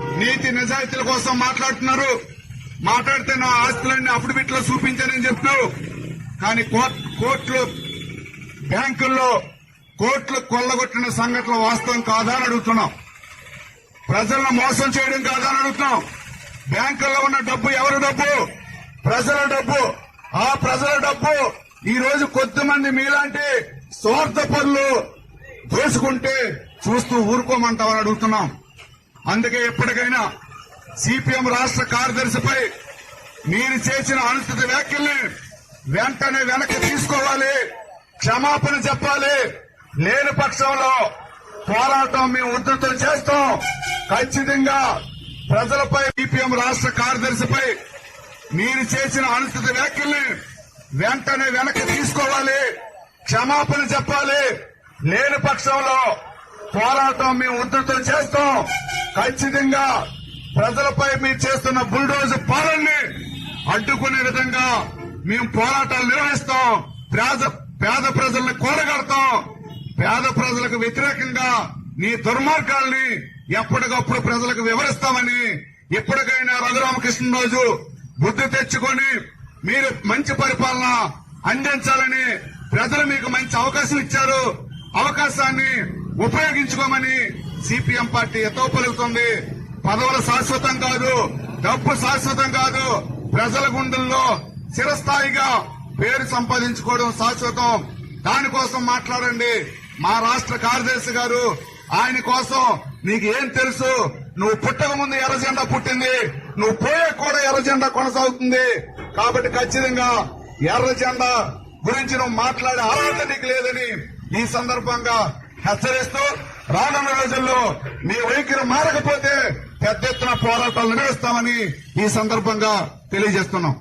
నీతి నిజాయితీల కోసం మాట్లాడుతున్నారు. మాట్లాడితే నా ఆస్తులన్నీ అఫిడవిట్లో చూపించానని చెప్తున్నారు. కానీ కోర్ట్- కోర్టులు బ్యాంకుల్లో కోట్లు కొల్లగొట్టిన సంఘటన వాస్తవం కాదా అని అడుగుతున్నాం. ప్రజలను మోసం చేయడం కాదా అని అడుగుతున్నాం. బ్యాంకుల్లో ఉన్న డబ్బు ఎవరి డబ్బు? ప్రజల డబ్బు. ఆ ప్రజల డబ్బు ఈ రోజు కొద్దిమంది మీలాంటి స్వార్థ పనులు దోసుకుంటే చూస్తూ ఊరుకోమంటామని అడుగుతున్నాం. అందుకే ఎప్పటికైనా సిపిఎం రాష్ట్ర కార్యదర్శిపై మీరు చేసిన అనుచిత వ్యాఖ్యల్ని వెంటనే వెనక్కి తీసుకోవాలి క్షమాపణ చెప్పాలి. లేని పక్షంలో పోరాటం మేము ఉధృతం చేస్తాం. ఖచ్చితంగా ప్రజలపై సిపిఎం రాష్ట్ర కార్యదర్శిపై మీరు చేసిన అనుచిత వ్యాఖ్యల్ని వెంటనే వెనక్కి తీసుకోవాలి క్షమాపణ చెప్పాలి. లేని పక్షంలో పోరాటం మేము ఉధృతం చేస్తాం. ఖచ్చితంగా ప్రజలపై మీరు చేస్తున్న బుల్డోజ్ పాలనని అడ్డుకునే విధంగా మేము పోరాటాలు నిర్వహిస్తాం. పేద పేద ప్రజల్ని కోరగడతాం పేద ప్రజలకు వ్యతిరేకంగా నీ దుర్మార్గాల్ని ఎప్పటికప్పుడు ప్రజలకు వివరిస్తామని ఇప్పటికైనా రఘురామకృష్ణరాజు బుద్ధి తెచ్చుకొని మీరు మంచి పరిపాలన అందించాలని ప్రజలు మీకు మంచి అవకాశం ఇచ్చారు. అవకాశాన్ని ఉపయోగించుకోమని సిపిఎం పార్టీ ఎతో పలుకుతుంది. పదవులు శాశ్వతం కాదు డబ్బు శాశ్వతం కాదు. ప్రజల గుండెల్లో చిరస్థాయిగా పేరు సంపాదించుకోవడం శాశ్వతం. దానికోసం మాట్లాడండి. మా రాష్ట్ర కార్యదర్శి గారు ఆయన కోసం నీకు ఏం తెలుసు? నువ్వు పుట్టక ముందు ఎర్రజెండా పుట్టింది. నువ్వు పోయే కూడా ఎర్రజెండా కొనసాగుతుంది. కాబట్టి ఖచ్చితంగా ఎర్రజెండా గురించి నువ్వు మాట్లాడే అర్హత నీకు లేదని ఈ సందర్భంగా హెచ్చరిస్తూ రానున్న రోజుల్లో మీ వైఖరి మారకపోతే పెద్ద ఎత్తున పోరాటాలు నిర్వహిస్తామని ఈ సందర్భంగా తెలియజేస్తున్నాం.